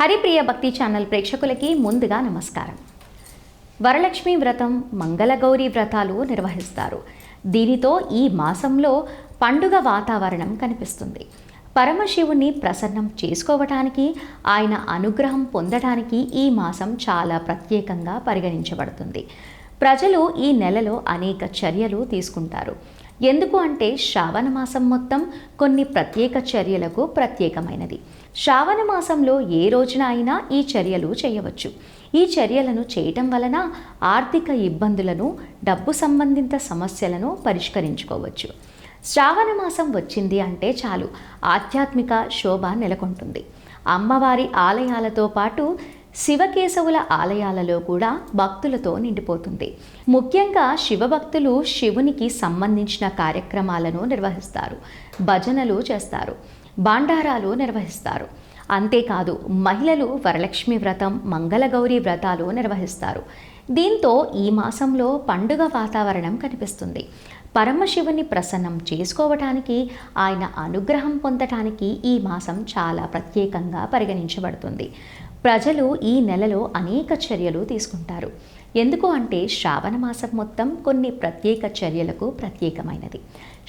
హరిప్రియ భక్తి ఛానల్ ప్రేక్షకులకి ముందుగా నమస్కారం. వరలక్ష్మి వ్రతం మంగళగౌరి వ్రతాలు నిర్వహిస్తారు. దీనితో ఈ మాసంలో పండుగ వాతావరణం కనిపిస్తుంది. పరమశివుని ప్రసన్నం చేసుకోవటానికి ఆయన అనుగ్రహం పొందటానికి ఈ మాసం చాలా ప్రత్యేకంగా పరిగణించబడుతుంది. ప్రజలు ఈ నెలలో అనేక చర్యలు తీసుకుంటారు. ఎందుకు అంటే శ్రావణ మాసం మొత్తం కొన్ని ప్రత్యేక చర్యలకు ప్రత్యేకమైనది. శ్రావణ మాసంలో ఏ రోజున అయినా ఈ చర్యలు చేయవచ్చు. ఈ చర్యలను చేయటం వలన ఆర్థిక ఇబ్బందులను డబ్బు సంబంధిత సమస్యలను పరిష్కరించుకోవచ్చు. శ్రావణ మాసం వచ్చింది అంటే చాలు. ఆధ్యాత్మిక శోభ నెలకొంటుంది. అమ్మవారి ఆలయాలతో పాటు శివకేశవుల ఆలయాలలో కూడా భక్తులతో నిండిపోతుంది. ముఖ్యంగా శివభక్తులు శివునికి సంబంధించిన కార్యక్రమాలను నిర్వహిస్తారు భజనలు చేస్తారు బాండారాలు నిర్వహిస్తారు. అంతేకాదు మహిళలు వరలక్ష్మి వ్రతం మంగళగౌరి వ్రతాలు నిర్వహిస్తారు. దీంతో ఈ మాసంలో పండుగ వాతావరణం కనిపిస్తుంది. పరమశివుని ప్రసన్నం చేసుకోవటానికి ఆయన అనుగ్రహం పొందటానికి ఈ మాసం చాలా ప్రత్యేకంగా పరిగణించబడుతుంది. ప్రజలు ఈ నెలలో అనేక చర్యలు తీసుకుంటారు. ఎందుకు అంటే శ్రావణ మాసం మొత్తం కొన్ని ప్రత్యేక చర్యలకు ప్రత్యేకమైనది.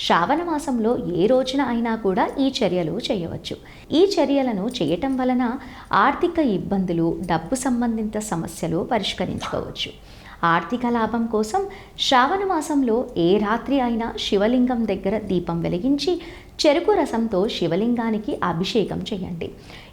శ్రావణ మాసంలో ఏ రోజున అయినా కూడా ఈ చర్యలు చేయవచ్చు. ఈ చర్యలను చేయటం వలన ఆర్థిక ఇబ్బందులు డబ్బు సంబంధిత సమస్యలు పరిష్కరించుకోవచ్చు. ఆర్థిక లాభం కోసం శ్రావణ మాసంలో ఏ రాత్రి అయినా శివలింగం దగ్గర దీపం వెలిగించి చెరుకు రసంతో శివలింగానికి అభిషేకం చేయండి.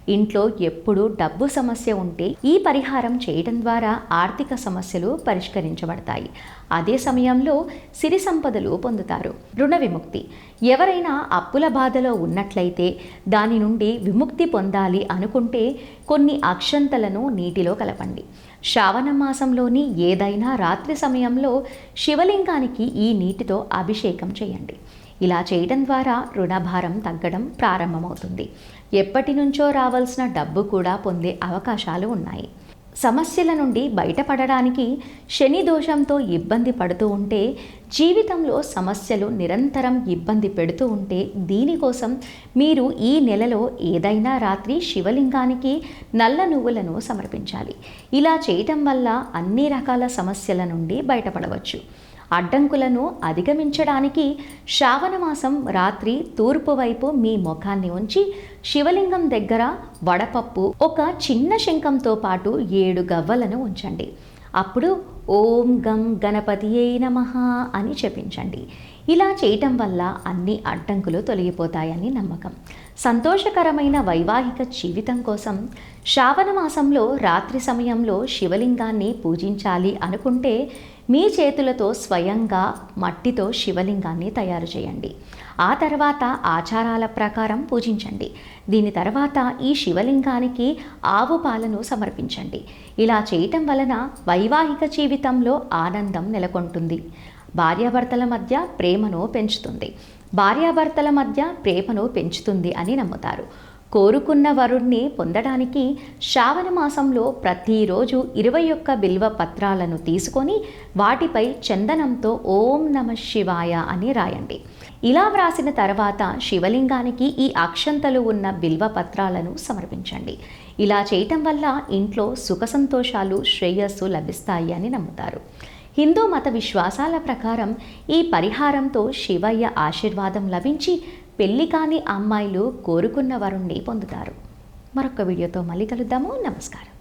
ఇంట్లో ఎప్పుడు డబ్బు సమస్య ఉంటే ఈ పరిహారం చేయడం ద్వారా ఆర్థిక సమస్యలు పరిష్కరించబడతాయి. అదే సమయంలో సిరి సంపదలు పొందుతారు. రుణ విముక్తి. ఎవరైనా అప్పుల బాధలో ఉన్నట్లయితే దాని నుండి విముక్తి పొందాలి అనుకుంటే కొన్ని అక్షంతలను నీటిలో కలపండి. శ్రావణ మాసంలోని ఏదైనా రాత్రి సమయంలో శివలింగానికి ఈ నీటితో అభిషేకం చేయండి. ఇలా చేయడం ద్వారా రుణభారం తగ్గడం ప్రారంభమవుతుంది. ఎప్పటి నుంచో రావాల్సిన డబ్బు కూడా పొందే అవకాశాలు ఉన్నాయి. సమస్యల నుండి బయటపడడానికి శని దోషంతో ఇబ్బంది పడుతూ ఉంటే జీవితంలో సమస్యలు నిరంతరం ఇబ్బంది పెడుతూ ఉంటే దీనికోసం మీరు ఈ నెలలో ఏదైనా రాత్రి శివలింగానికి నల్ల నువ్వులను సమర్పించాలి. ఇలా చేయటం వల్ల అన్ని రకాల సమస్యల నుండి బయటపడవచ్చు. అడ్డంకులను అధిగమించడానికి శ్రావణ మాసం రాత్రి తూర్పు వైపు మీ ముఖాన్ని ఉంచి శివలింగం దగ్గర వడపప్పు ఒక చిన్న శంఖంతో పాటు ఏడు గవ్వలను ఉంచండి. అప్పుడు ఓం గం గణపతియే నమః అని చెప్పించండి. ఇలా చేయటం వల్ల అన్ని అడ్డంకులు తొలగిపోతాయని నమ్మకం. సంతోషకరమైన వైవాహిక జీవితం కోసం శ్రావణ మాసంలో రాత్రి సమయంలో శివలింగాన్ని పూజించాలి అనుకుంటే మీ చేతులతో స్వయంగా మట్టితో శివలింగాన్ని తయారు చేయండి. ఆ తర్వాత ఆచారాల ప్రకారం పూజించండి. దీని తర్వాత ఈ శివలింగానికి ఆవు పాలను సమర్పించండి. ఇలా చేయటం వలన వైవాహిక జీవితంలో ఆనందం నెలకొంటుంది. భార్యాభర్తల మధ్య ప్రేమను పెంచుతుంది. భార్యాభర్తల మధ్య ప్రేమను పెంచుతుంది అని నమ్ముతారు. కోరుకున్న వరుణ్ణి పొందడానికి శ్రావణ మాసంలో ప్రతిరోజు ఇరవై ఒక్క బిల్వ పత్రాలను తీసుకొని వాటిపై చందనంతో ఓం నమ శివాయ అని రాయండి. ఇలా వ్రాసిన తర్వాత శివలింగానికి ఈ అక్షంతలు ఉన్న బిల్వ పత్రాలను సమర్పించండి. ఇలా చేయటం వల్ల ఇంట్లో సుఖ సంతోషాలు శ్రేయస్సు లభిస్తాయి అని నమ్ముతారు. హిందూ మత విశ్వాసాల ప్రకారం ఈ పరిహారంతో శివయ్య ఆశీర్వాదం లభించి పెళ్ళి కాని అమ్మాయిలు కోరుకున్న వరుణ్ణి పొందుతారు. మరొక వీడియోతో మళ్ళీ కలుద్దాము. నమస్కారం.